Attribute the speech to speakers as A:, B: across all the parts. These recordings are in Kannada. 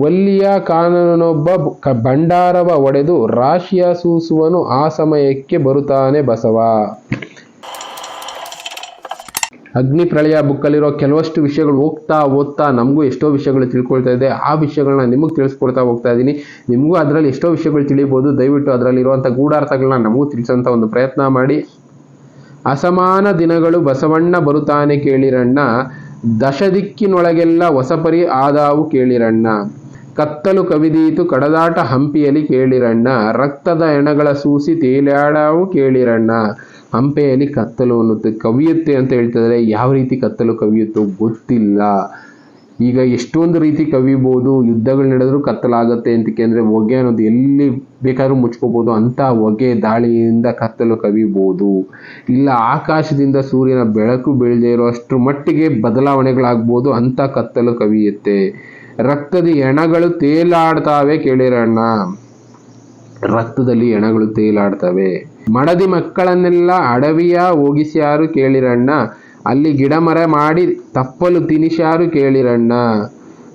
A: ವಲ್ಲಿಯ ಕ- ಭಂಡಾರವ ಒಡೆದು ರಾಶಿಯ ಸೂಸುವನು ಆ ಸಮಯಕ್ಕೆ ಬರುತ್ತಾನೆ ಬಸವ. ಅಗ್ನಿ ಪ್ರಳಯ ಬುಕ್ಕಲ್ಲಿರೋ ಕೆಲವಷ್ಟು ವಿಷಯಗಳು ಹೋಗ್ತಾ ಓದ್ತಾ ನಮಗೂ ಎಷ್ಟೋ ವಿಷಯಗಳು ತಿಳ್ಕೊಳ್ತಾ ಇದೆ. ಆ ವಿಷಯಗಳನ್ನ ನಿಮಗೆ ತಿಳಿಸ್ಕೊಡ್ತಾ ಹೋಗ್ತಾ ಇದ್ದೀನಿ ನಿಮಗೂ ಅದರಲ್ಲಿ ಎಷ್ಟೋ ವಿಷಯಗಳು ತಿಳಿಬೋದು. ದಯವಿಟ್ಟು ಅದರಲ್ಲಿರುವಂಥ ಗೂಢಾರ್ಥಗಳನ್ನ ನಮಗೂ ತಿಳಿಸೋಂಥ ಒಂದು ಪ್ರಯತ್ನ ಮಾಡಿ. ಅಸಮಾನ ದಿನಗಳು ಬಸವಣ್ಣ ಬರುತ್ತಾನೆ ಕೇಳಿರಣ್ಣ. ದಶದಿಕ್ಕಿನೊಳಗೆಲ್ಲ ಹೊಸಪರಿ ಆದಾವು ಕೇಳಿರಣ್ಣ. ಕತ್ತಲು ಕವಿದೀತು ಕಡದಾಟ ಹಂಪಿಯಲ್ಲಿ ಕೇಳಿರಣ್ಣ. ರಕ್ತದ ಎಣಗಳ ಸೂಸಿ ತೇಲಾಡವು ಕೇಳಿರಣ್ಣ. ಹಂಪೆಯಲ್ಲಿ ಕತ್ತಲು ಅನ್ನುತ್ತೆ. ಕವಿಯುತ್ತೆ ಅಂತ ಹೇಳ್ತಿದ್ರೆ. ಯಾವ ರೀತಿ ಕತ್ತಲು ಕವಿಯುತ್ತೋ ಗೊತ್ತಿಲ್ಲ. ಈಗ ಎಷ್ಟೊಂದು ರೀತಿ ಕವಿಬೋದು. ಯುದ್ಧಗಳು ನಡೆದ್ರು ಕತ್ತಲಾಗತ್ತೆ ಅಂತಕ್ಕೆ ಅಂದರೆ ಹೊಗೆ ಅನ್ನೋದು ಎಲ್ಲಿ ಬೇಕಾದ್ರೂ ಮುಚ್ಕೋಬೋದು. ಅಂಥ ಹೊಗೆ ದಾಳಿಯಿಂದ ಕತ್ತಲು ಕವಿಬೋದು. ಇಲ್ಲ, ಆಕಾಶದಿಂದ ಸೂರ್ಯನ ಬೆಳಕು ಬೀಳದೇ ಇರೋ ಅಷ್ಟರ ಮಟ್ಟಿಗೆ ಬದಲಾವಣೆಗಳಾಗ್ಬೋದು. ಅಂಥ ಕತ್ತಲು ಕವಿಯುತ್ತೆ. ರಕ್ತದ ಎಣಗಳು ತೇಲಾಡ್ತಾವೆ ಕೇಳಿರಣ್ಣ ರಕ್ತದಲ್ಲಿ ಎಣಗಳು ತೇಲಾಡ್ತವೆ. ಮಡದಿ ಮಕ್ಕಳನ್ನೆಲ್ಲ ಅಡವಿಯ ಹೋಗಿಸ್ಯಾರು ಕೇಳಿರಣ್ಣ ಅಲ್ಲಿ ಗಿಡ ಮರ ಮಾಡಿ ತಪ್ಪಲು ತಿನಿಸ್ಯಾರು ಕೇಳಿರಣ್ಣ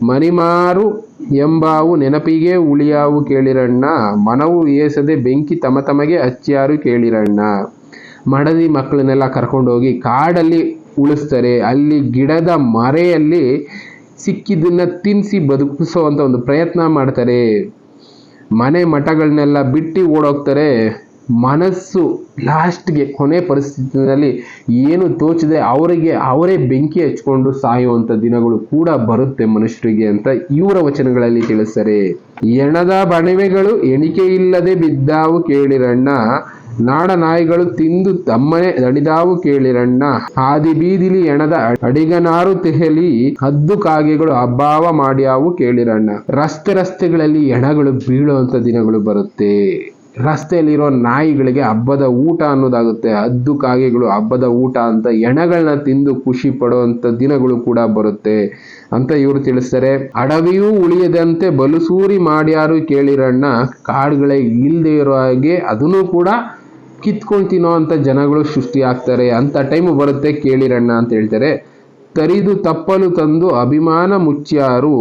A: ಮನಿಮಾರು ಎಂಬಾವು ನೆನಪಿಗೆ ಉಳಿಯಾವು ಕೇಳಿರಣ್ಣ ಮನವು ಏಸದೆ ಬೆಂಕಿ ತಮ ತಮಗೆ ಹಚ್ಚ್ಯಾರು ಕೇಳಿರಣ್ಣ ಮಡದಿ ಮಕ್ಕಳನ್ನೆಲ್ಲ ಕರ್ಕೊಂಡೋಗಿ ಕಾಡಲ್ಲಿ ಉಳಿಸ್ತಾರೆ. ಅಲ್ಲಿ ಗಿಡದ ಮರೆಯಲ್ಲಿ ಸಿಕ್ಕಿದ್ದನ್ನ ತಿನ್ನಿಸಿ ಅಂತ ಒಂದು ಪ್ರಯತ್ನ ಮಾಡ್ತಾರೆ. ಮನೆ ಮಠಗಳನ್ನೆಲ್ಲ ಬಿಟ್ಟು ಓಡೋಗ್ತಾರೆ. ಮನಸ್ಸು ಲಾಸ್ಟ್ಗೆ ಕೊನೆ ಪರಿಸ್ಥಿತಿನಲ್ಲಿ ಏನು ತೋಚದೆ ಅವರಿಗೆ ಅವರೇ ಬೆಂಕಿ ಹಚ್ಕೊಂಡು ಸಾಯುವಂಥ ದಿನಗಳು ಕೂಡ ಬರುತ್ತೆ ಮನುಷ್ಯರಿಗೆ ಅಂತ ಇವರ ವಚನಗಳಲ್ಲಿ ತಿಳಿಸ್ತಾರೆ. ಎಣದ ಬಣವೆಗಳು ಎಣಿಕೆ ಇಲ್ಲದೆ ಬಿದ್ದಾವು ಕೇಳಿರಣ್ಣ. ನಾಡ ನಾಯಿಗಳು ತಿಂದು ತಮ್ಮನೆ ದಣಿದಾವು ಕೇಳಿರಣ್ಣ ಹಾದಿ ಬೀದಿಲಿ ಎಣದ ಅಡಿಗನಾರು ತೆಹಲಿ ಹದ್ದು ಕಾಗೆಗಳು ಅಭಾವ ಮಾಡ್ಯಾವು ಕೇಳಿರಣ್ಣ ರಸ್ತೆ ರಸ್ತೆಗಳಲ್ಲಿ ಎಣಗಳು ಬೀಳುವಂತ ದಿನಗಳು ಬರುತ್ತೆ. ರಸ್ತೆಯಲ್ಲಿರೋ ನಾಯಿಗಳಿಗೆ ಹಬ್ಬದ ಊಟ ಅನ್ನೋದಾಗುತ್ತೆ. ಹದ್ದು ಕಾಗೆಗಳು ಹಬ್ಬದ ಊಟ ಅಂತ ಎಣಗಳನ್ನ ತಿಂದು ಖುಷಿ ಪಡುವಂತ ದಿನಗಳು ಕೂಡ ಬರುತ್ತೆ ಅಂತ ಇವರು ತಿಳಿಸ್ತಾರೆ. ಅಡವಿಯೂ ಉಳಿಯದಂತೆ ಬಲುಸೂರಿ ಮಾಡ್ಯಾರು ಕೇಳಿರಣ್ಣ ಕಾಡುಗಳೇ ಇಲ್ಲದೆ ಇರೋ ಹಾಗೆ ಅದನ್ನು ಕೂಡ ಕಿತ್ಕೊಂಡು ತಿನ್ನೋ ಅಂತ ಜನಗಳು ಸೃಷ್ಟಿ ಆಗ್ತಾರೆ, ಅಂತ ಟೈಮ್ ಬರುತ್ತೆ ಕೇಳಿರಣ್ಣ ಅಂತ ಹೇಳ್ತಾರೆ. ಕರಿದು ತಪ್ಪಲು ತಂದು ಅಭಿಮಾನ ಮುಚ್ಚ್ಯಾರು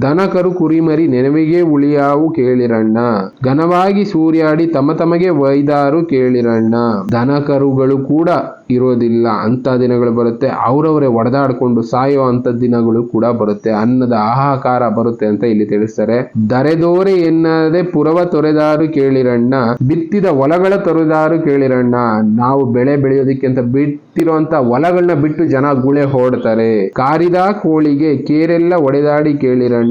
A: ದನಕರು ಕುರಿಮರಿ ನೆನವಿಗೆ ಉಳಿಯಾವು ಕೇಳಿರಣ್ಣ. ಘನವಾಗಿ ಸೂರ್ಯಾಡಿ ತಮ ತಮಗೆ ವೈದಾರು ಕೇಳಿರಣ್ಣ. ದನಕರುಗಳು ಕೂಡ ಇರೋದಿಲ್ಲ. ಅಂತ ದಿನಗಳು ಬರುತ್ತೆ. ಅವರವರೇ ಒಡೆದಾಡ್ಕೊಂಡು ಸಾಯೋ ಅಂತ ದಿನಗಳು ಕೂಡ ಬರುತ್ತೆ. ಅನ್ನದ ಆಹಾಕಾರ ಬರುತ್ತೆ ಅಂತ ಇಲ್ಲಿ ತಿಳಿಸ್ತಾರೆ. ದರೆದೋರೆ ಎನ್ನದೆ ಪುರವ ತೊರೆದಾರು ಕೇಳಿರಣ್ಣ. ಬಿತ್ತಿದ ಹೊಲಗಳ ತೊರೆದಾರು ಕೇಳಿರಣ್ಣ. ನಾವು ಬೆಳೆ ಬೆಳೆಯೋದಿಕ್ಕೆ ಅಂತ ಬಿಟ್ಟಿರುವಂತ ಹೊಲಗಳನ್ನ ಬಿಟ್ಟು ಜನ ಗುಳೆ ಹೊಡ್ತಾರೆ ಕಾರಿದ ಕೋಳಿಗೆ ಕೇರೆಲ್ಲ ಒಡೆದಾಡಿ ಕೇಳಿರಣ್ಣ.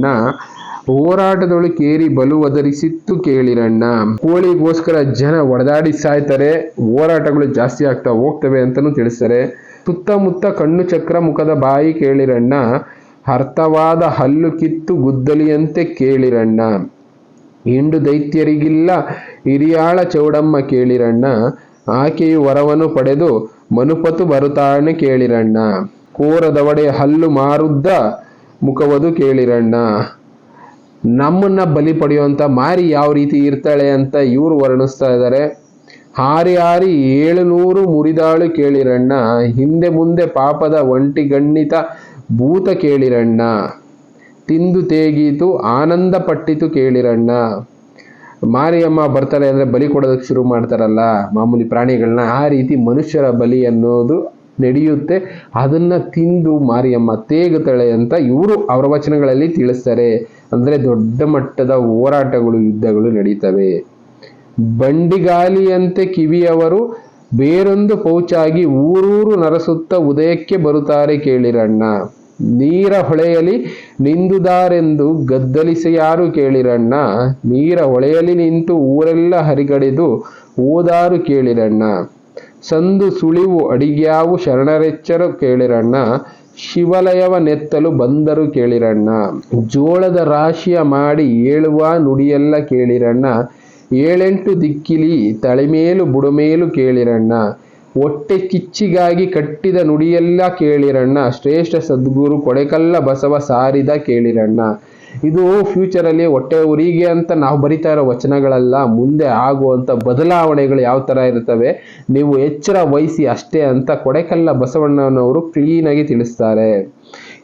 A: ಹೋರಾಟದೊಳು ಕೇರಿ ಬಲು ಒದರಿಸಿತ್ತು ಕೇಳಿರಣ್ಣ. ಕೋಳಿಗೋಸ್ಕರ ಜನ ಒಡೆದಾಡಿ ಸಾಯ್ತಾರೆ, ಹೋರಾಟಗಳು ಜಾಸ್ತಿ ಆಗ್ತಾ ಹೋಗ್ತವೆ ಅಂತಲೂ ತಿಳಿಸ್ತಾರೆ. ಸುತ್ತಮುತ್ತ ಕಣ್ಣು ಚಕ್ರ ಮುಖದ ಬಾಯಿ ಕೇಳಿರಣ್ಣ. ಅರ್ಥವಾದ ಹಲ್ಲು ಕಿತ್ತು ಗುದ್ದಲಿಯಂತೆ ಕೇಳಿರಣ್ಣ. ಹಿಂಡು ದೈತ್ಯರಿಗಿಲ್ಲ, ಹಿರಿಯಾಳ ಚೌಡಮ್ಮ ಕೇಳಿರಣ್ಣ. ಆಕೆಯು ವರವನ್ನು ಪಡೆದು ಮನುಪತು ಬರುತ್ತಾನೆ ಕೇಳಿರಣ್ಣ. ಕೋರದವಡೆ ಹಲ್ಲು ಮಾರುದ್ದ ಮುಖವದು ಕೇಳಿರಣ್ಣ. ನಮ್ಮನ್ನ ಬಲಿ ಪಡೆಯುವಂಥ ಮಾರಿ ಯಾವ ರೀತಿ ಇರ್ತಾಳೆ ಅಂತ ಇವರು ವರ್ಣಿಸ್ತಾ ಇದ್ದಾರೆ. ಹಾರಿ ಹಾರಿ ಏಳುನೂರು ಮುರಿದಾಳು ಕೇಳಿರಣ್ಣ. ಹಿಂದೆ ಮುಂದೆ ಪಾಪದ ಒಂಟಿ ಗಣ್ಣಿತ ಭೂತ ಕೇಳಿರಣ್ಣ. ತಿಂದು ತೇಗೀತು, ಆನಂದ ಪಟ್ಟಿತು ಕೇಳಿರಣ್ಣ. ಮಾರಿಯಮ್ಮ ಬರ್ತಾರೆ ಅಂದ್ರೆ ಬಲಿ ಕೊಡೋದಕ್ಕೆ ಶುರು ಮಾಡ್ತಾರಲ್ಲ ಮಾಮೂಲಿ ಪ್ರಾಣಿಗಳನ್ನ ಆ ರೀತಿ ಮನುಷ್ಯರ ಬಲಿ ಅನ್ನೋದು ನಡೆಯುತ್ತೆ. ಅದನ್ನ ತಿಂದು ಮಾರಿಯಮ್ಮ ತೇಗುತ್ತಾಳೆ ಅಂತ ಇವರು ಅವರ ವಚನಗಳಲ್ಲಿ ತಿಳಿಸ್ತಾರೆ. ಅಂದ್ರೆ ದೊಡ್ಡ ಮಟ್ಟದ ಹೋರಾಟಗಳು, ಯುದ್ಧಗಳು ನಡೀತವೆ. ಬಂಡಿಗಾಲಿಯಂತೆ ಕಿವಿಯವರು ಬೇರೊಂದು ಪೌಚಾಗಿ ಊರೂರು ನರಸುತ್ತ ಉದಯಕ್ಕೆ ಬರುತ್ತಾರೆ ಕೇಳಿರಣ್ಣ. ನೀರ ಹೊಳೆಯಲಿ ನಿಂದುದಾರೆಂದು ಗದ್ದಲಿಸಿ ಯಾರು ಕೇಳಿರಣ್ಣ. ನೀರ ಹೊಳೆಯಲಿ ನಿಂತು ಊರೆಲ್ಲ ಹರಿಗಡೆದು ಓದಾರು ಕೇಳಿರಣ್ಣ. ಸಂದು ಸುಳಿವು ಅಡಿಗ್ಯಾವು ಶರಣರೆಚ್ಚರು ಕೇಳಿರಣ್ಣ, ಶಿವಲಯವ ನೆತ್ತಲು ಬಂದರು ಕೇಳಿರಣ್ಣ. ಜೋಳದ ರಾಶಿಯ ಮಾಡಿ ಏಳುವ ನುಡಿಯೆಲ್ಲ ಕೇಳಿರಣ್ಣ. ಏಳೆಂಟು ದಿಕ್ಕಿಲಿ ತಳಿಮೇಲು ಬುಡಮೇಲು ಕೇಳಿರಣ್ಣ. ಹೊಟ್ಟೆ ಕಿಚ್ಚಿಗಾಗಿ ಕಟ್ಟಿದ ನುಡಿಯೆಲ್ಲ ಕೇಳಿರಣ್ಣ. ಶ್ರೇಷ್ಠ ಸದ್ಗುರು ಕೊಡೆಕಲ್ಲ ಬಸವ ಸಾರಿದ ಕೇಳಿರಣ್ಣ. ಇದು ಫ್ಯೂಚರಲ್ಲಿ ಹೊಟ್ಟೆ ಉರಿಗೆ ಅಂತ ನಾವು ಬರಿತಾ ಇರೋ ವಚನಗಳಲ್ಲ, ಮುಂದೆ ಆಗುವಂಥ ಬದಲಾವಣೆಗಳು ಯಾವ ತರ ಇರ್ತವೆ ನೀವು ಎಚ್ಚರ ವಹಿಸಿ ಅಷ್ಟೇ ಅಂತ ಕೊಡೆಕಲ್ಲ ಬಸವಣ್ಣನವರು ಕ್ಲೀನಾಗಿ ತಿಳಿಸ್ತಾರೆ.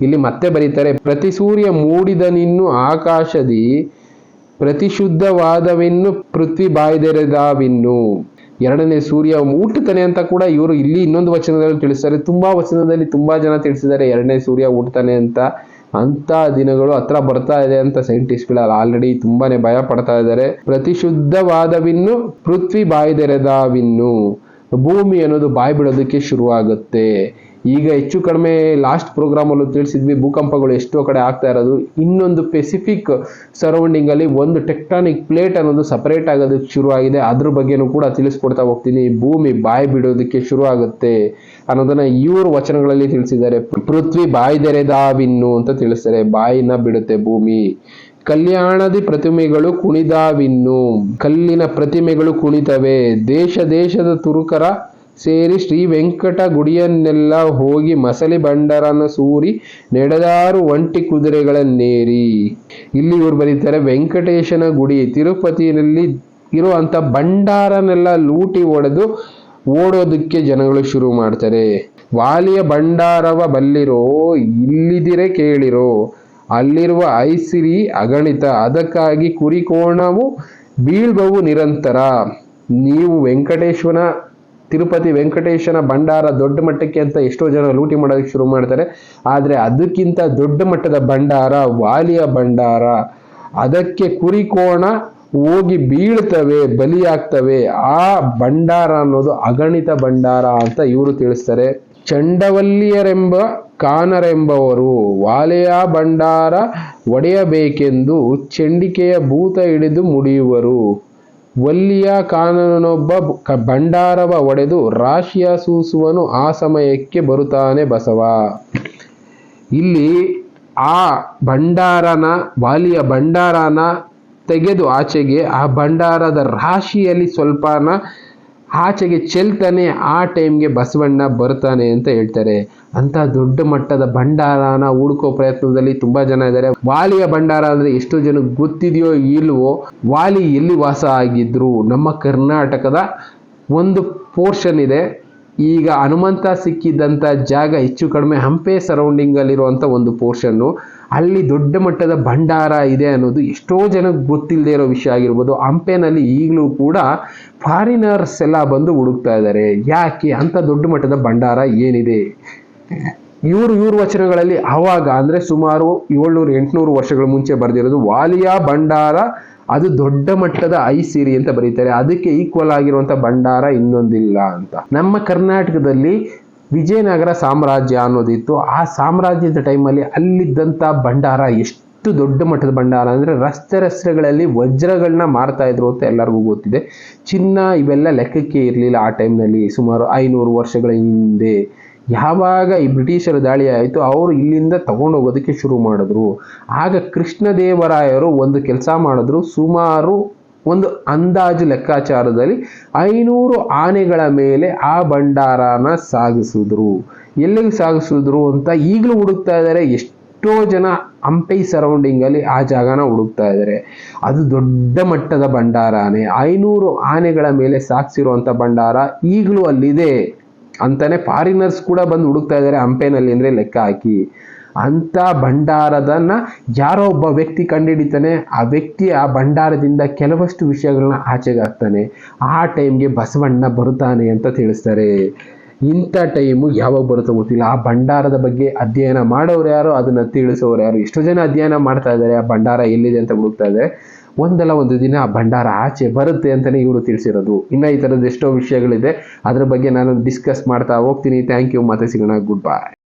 A: ಇಲ್ಲಿ ಮತ್ತೆ ಬರೀತಾರೆ, ಪ್ರತಿ ಸೂರ್ಯ ಮೂಡಿದನಿನ್ನು ಆಕಾಶದಿ ಪ್ರತಿಶುದ್ಧವಾದವಿನ್ನು ಪೃಥ್ವಿ ಬಾಯ್ದೆರೆದಾವಿನ್ನು. ಎರಡನೇ ಸೂರ್ಯ ಹುಟ್ಟುತ್ತಾನೆ ಅಂತ ಕೂಡ ಇವರು ಇಲ್ಲಿ ಇನ್ನೊಂದು ವಚನದಲ್ಲಿ ತಿಳಿಸ್ತಾರೆ, ತುಂಬಾ ವಚನದಲ್ಲಿ ತುಂಬಾ ಜನ ತಿಳಿಸಿದ್ದಾರೆ, ಎರಡನೇ ಸೂರ್ಯ ಹುಟ್ಟುತ್ತಾನೆ ಅಂತ. ಅಂತ ದಿನಗಳು ಹತ್ರ ಬರ್ತಾ ಇದೆ ಅಂತ ಸೈಂಟಿಸ್ಟ್ಗಳು ಆಲ್ರೆಡಿ ತುಂಬಾನೇ ಭಯ ಪಡ್ತಾ ಇದ್ದಾರೆ. ಪ್ರತಿಶುದ್ಧವಾದವಿನ್ನು ಪೃಥ್ವಿ ಬಾಯ್ದೆರೆದಾವಿನ್ನು. ಭೂಮಿ ಅನ್ನೋದು ಬಾಯಿ ಬಿಡೋದಕ್ಕೆ ಶುರುವಾಗುತ್ತೆ. ಈಗ ಹೆಚ್ಚು ಕಡಿಮೆ ಲಾಸ್ಟ್ ಪ್ರೋಗ್ರಾಮಲ್ಲೂ ತಿಳಿಸಿದ್ವಿ, ಭೂಕಂಪಗಳು ಎಷ್ಟೋ ಕಡೆ ಆಗ್ತಾ ಇರೋದು. ಇನ್ನೊಂದು ಪೆಸಿಫಿಕ್ ಸರೌಂಡಿಂಗ್ ಅಲ್ಲಿ ಒಂದು ಟೆಕ್ಟಾನಿಕ್ ಪ್ಲೇಟ್ ಅನ್ನೋದು ಸಪರೇಟ್ ಆಗೋದಕ್ಕೆ ಶುರುವಾಗಿದೆ. ಅದ್ರ ಬಗ್ಗೆನೂ ಕೂಡ ತಿಳಿಸ್ಕೊಡ್ತಾ ಹೋಗ್ತೀನಿ. ಭೂಮಿ ಬಾಯಿ ಬಿಡೋದಕ್ಕೆ ಶುರು ಆಗುತ್ತೆ ಅನ್ನೋದನ್ನ ಇವರು ವಚನಗಳಲ್ಲಿ ತಿಳಿಸಿದ್ದಾರೆ. ಪೃಥ್ವಿ ಬಾಯ್ದೆರೆದಾವಿನ್ನು ಅಂತ ತಿಳಿಸ್ತಾರೆ. ಬಾಯಿನ ಬಿಡುತ್ತೆ ಭೂಮಿ. ಕಲ್ಯಾಣದಿ ಪ್ರತಿಮೆಗಳು ಕುಣಿದಾವಿನ್ನು. ಕಲ್ಲಿನ ಪ್ರತಿಮೆಗಳು ಕುಣಿತವೆ. ದೇಶ ದೇಶದ ತುರುಕರ ಸೇರಿ ಶ್ರೀ ವೆಂಕಟ ಗುಡಿಯನ್ನೆಲ್ಲ ಹೋಗಿ ಮಸಲಿ ಬಂಡರನ ಸೂರಿ ನಡೆದಾರು ಒಂಟಿ ಕುದುರೆಗಳನ್ನೇರಿ ಇಲ್ಲಿ ಇವರು ಬರೀತಾರೆ ವೆಂಕಟೇಶನ ಗುಡಿ. ತಿರುಪತಿಯಲ್ಲಿ ಇರುವಂತ ಭಂಡಾರನೆಲ್ಲ ಲೂಟಿ ಒಡೆದು ಓಡೋದಕ್ಕೆ ಜನಗಳು ಶುರು ಮಾಡ್ತಾರೆ. ವಾಲಿಯ ಭಂಡಾರವ ಬಲ್ಲಿರೋ, ಇಲ್ಲಿದಿರೆ ಕೇಳಿರೋ, ಅಲ್ಲಿರುವ ಐಸಿರಿ ಅಗಣಿತ, ಅದಕ್ಕಾಗಿ ಕುರಿಕೋಣವು ಬೀಳ್ಬವು ನಿರಂತರ. ನೀವು ವೆಂಕಟೇಶ್ವರ ತಿರುಪತಿ ವೆಂಕಟೇಶನ ಭಂಡಾರ ದೊಡ್ಡ ಮಟ್ಟಕ್ಕೆ ಅಂತ ಎಷ್ಟೋ ಜನ ಲೂಟಿ ಮಾಡೋದಕ್ಕೆ ಶುರು ಮಾಡ್ತಾರೆ. ಆದರೆ ಅದಕ್ಕಿಂತ ದೊಡ್ಡ ಮಟ್ಟದ ಭಂಡಾರ ವಾಲಿಯ ಭಂಡಾರ. ಅದಕ್ಕೆ ಕುರಿಕೋಣ ಹೋಗಿ ಬೀಳ್ತವೆ, ಬಲಿಯಾಗ್ತವೆ. ಆ ಭಂಡಾರ ಅನ್ನೋದು ಅಗಣಿತ ಭಂಡಾರ ಅಂತ ಇವರು ತಿಳಿಸ್ತಾರೆ. ಚಂಡವಲ್ಲಿಯರೆಂಬ ಕಾನರೆಂಬವರು ವಾಲೆಯ ಭಂಡಾರ ಒಡೆಯಬೇಕೆಂದು ಚಂಡಿಕೆಯ ಭೂತ ಹಿಡಿದು ಮುಡಿಯುವರು. ವಲ್ಲಿಯ ಕಾನನೊಬ್ಬ ಭಂಡಾರವ ಒಡೆದು ರಾಶಿಯ ಸೂಸುವನು ಆ ಸಮಯಕ್ಕೆ ಬರುತ್ತಾನೆ ಬಸವ. ಇಲ್ಲಿ ಆ ಭಂಡಾರನ, ವಾಲಿಯ ಭಂಡಾರನ ತೆಗೆದು ಆಚೆಗೆ ಆ ಭಂಡಾರದ ರಾಶಿಯಲ್ಲಿ ಸ್ವಲ್ಪನ ಆಚೆಗೆ ಚೆಲ್ತಾನೆ, ಆ ಟೈಮ್ಗೆ ಬಸವಣ್ಣ ಬರ್ತಾನೆ ಅಂತ ಹೇಳ್ತಾರೆ. ಅಂತ ದೊಡ್ಡ ಮಟ್ಟದ ಭಂಡಾರನ ಹುಡುಕೋ ಪ್ರಯತ್ನದಲ್ಲಿ ತುಂಬಾ ಜನ ಇದ್ದಾರೆ. ವಾಲಿಯ ಭಂಡಾರ ಅಂದ್ರೆ ಎಷ್ಟು ಜನ ಗೊತ್ತಿದೆಯೋ ಇಲ್ವೋ, ವಾಲಿ ಎಲ್ಲಿ ವಾಸ ಆಗಿದ್ರು? ನಮ್ಮ ಕರ್ನಾಟಕದ ಒಂದು ಪೋರ್ಷನ್ ಇದೆ. ಈಗ ಹನುಮಂತ ಸಿಕ್ಕಿದ್ದಂಥ ಜಾಗ ಹೆಚ್ಚು ಕಡಿಮೆ ಹಂಪೆ ಸರೌಂಡಿಂಗಲ್ಲಿರುವಂಥ ಒಂದು ಪೋರ್ಷನ್ನು ಅಲ್ಲಿ ದೊಡ್ಡ ಮಟ್ಟದ ಭಂಡಾರ ಇದೆ ಅನ್ನೋದು ಎಷ್ಟೋ ಜನಕ್ಕೆ ಗೊತ್ತಿಲ್ಲದೆ ಇರೋ ವಿಷಯ ಆಗಿರ್ಬೋದು. ಹಂಪೆನಲ್ಲಿ ಈಗಲೂ ಕೂಡ ಫಾರಿನರ್ಸ್ ಎಲ್ಲ ಬಂದು ಹುಡುಕ್ತಾ ಇದ್ದಾರೆ. ಯಾಕೆ ಅಂತ ದೊಡ್ಡ ಮಟ್ಟದ ಭಂಡಾರ ಏನಿದೆ? ಇವರು ಇವ್ರ ವಚನಗಳಲ್ಲಿ ಆವಾಗ ಅಂದ್ರೆ ಸುಮಾರು ಏಳ್ನೂರು ಎಂಟುನೂರು ವರ್ಷಗಳ ಮುಂಚೆ ಬರೆದಿರೋದು ವಾಲಿಯಾ ಭಂಡಾರ ಅದು ದೊಡ್ಡ ಮಟ್ಟದ ಐ ಸಿರಿ ಅಂತ ಬರೀತಾರೆ. ಅದಕ್ಕೆ ಈಕ್ವಲ್ ಆಗಿರುವಂತ ಭಂಡಾರ ಇನ್ನೊಂದಿಲ್ಲ ಅಂತ. ನಮ್ಮ ಕರ್ನಾಟಕದಲ್ಲಿ ವಿಜಯನಗರ ಸಾಮ್ರಾಜ್ಯ ಅನ್ನೋದಿತ್ತು. ಆ ಸಾಮ್ರಾಜ್ಯದ ಟೈಮಲ್ಲಿ ಅಲ್ಲಿದ್ದಂಥ ಭಂಡಾರ ಎಷ್ಟು ದೊಡ್ಡ ಮಟ್ಟದ ಭಂಡಾರ ಅಂದರೆ ರಸ್ತೆ ರಸ್ತೆಗಳಲ್ಲಿ ವಜ್ರಗಳನ್ನ ಮಾರ್ತಾ ಇದ್ರು ಅಂತ ಎಲ್ಲರಿಗೂ ಗೊತ್ತಿದೆ. ಚಿನ್ನ ಇವೆಲ್ಲ ಲೆಕ್ಕಕ್ಕೆ ಇರಲಿಲ್ಲ ಆ ಟೈಮ್ನಲ್ಲಿ ಸುಮಾರು ಐನೂರು ವರ್ಷಗಳ ಹಿಂದೆ. ಯಾವಾಗ ಈ ಬ್ರಿಟಿಷರ ದಾಳಿ ಆಯಿತು ಅವರು ಇಲ್ಲಿಂದ ತಗೊಂಡು ಹೋಗೋದಕ್ಕೆ ಶುರು ಮಾಡಿದ್ರು. ಆಗ ಕೃಷ್ಣದೇವರಾಯರು ಒಂದು ಕೆಲಸ ಮಾಡಿದ್ರು. ಸುಮಾರು ಒಂದು ಅಂದಾಜು ಲೆಕ್ಕಾಚಾರದಲ್ಲಿ ಐನೂರು ಆನೆಗಳ ಮೇಲೆ ಆ ಭಂಡಾರನ ಸಾಗಿಸಿದ್ರು. ಎಲ್ಲಿಗೆ ಸಾಗಿಸಿದ್ರು ಅಂತ ಈಗಲೂ ಹುಡುಕ್ತಾ ಇದ್ದಾರೆ. ಎಷ್ಟೋ ಜನ ಹಂಪಿ ಸರೌಂಡಿಂಗಲ್ಲಿ ಆ ಜಾಗನ ಹುಡುಕ್ತಾ ಇದ್ದಾರೆ. ಅದು ದೊಡ್ಡ ಮಟ್ಟದ ಭಂಡಾರನೇ. ಐನೂರು ಆನೆಗಳ ಮೇಲೆ ಸಾಗಿಸಿರುವಂಥ ಭಂಡಾರ ಈಗಲೂ ಅಲ್ಲಿದೆ. ಅಂತಾನೆ ಫಾರಿನರ್ಸ್ ಕೂಡ ಬಂದು ಹುಡುಕ್ತಾ ಇದ್ದಾರೆ ಹಂಪೆನಲ್ಲಿ ಅಂದ್ರೆ ಲೆಕ್ಕ ಹಾಕಿ. ಅಂತ ಭಂಡಾರದನ್ನ ಯಾರೋ ಒಬ್ಬ ವ್ಯಕ್ತಿ ಕಂಡುಹಿಡಿತಾನೆ ಆ ವ್ಯಕ್ತಿ ಆ ಭಂಡಾರದಿಂದ ಕೆಲವಷ್ಟು ವಿಷಯಗಳನ್ನ ಆಚೆಗೆ ಹಾಕ್ತಾನೆ. ಆ ಟೈಮ್ಗೆ ಬಸವಣ್ಣ ಬರುತ್ತಾನೆ ಅಂತ ತಿಳಿಸ್ತಾರೆ. ಇಂಥ ಟೈಮು ಯಾವಾಗ ಬರುತ್ತೋ ಗೊತ್ತಿಲ್ಲ. ಆ ಭಂಡಾರದ ಬಗ್ಗೆ ಅಧ್ಯಯನ ಮಾಡೋರು ಯಾರು, ಅದನ್ನ ತಿಳಿಸೋರು ಯಾರು? ಎಷ್ಟೋ ಜನ ಅಧ್ಯಯನ ಮಾಡ್ತಾ ಇದ್ದಾರೆ, ಆ ಭಂಡಾರ ಎಲ್ಲಿದೆ ಅಂತ ಹುಡುಕ್ತಾ ಇದ್ದಾರೆ. ಒಂದಲ್ಲ ಒಂದು ದಿನ ಆ ಭಂಡಾರ ಆಚೆ ಬರುತ್ತೆ ಅಂತಲೇ ಇವರು ತಿಳಿಸಿರೋದು. ಇನ್ನು ಈ ಥರದ ಎಷ್ಟೋ ವಿಷಯಗಳಿದೆ. ಅದ್ರ ಬಗ್ಗೆ ನಾನು ಡಿಸ್ಕಸ್ ಮಾಡ್ತಾ ಹೋಗ್ತೀನಿ. ಥ್ಯಾಂಕ್ ಯು ಮತ್ತೆ ಸಿಗೋಣ. ಗುಡ್ ಬಾಯ್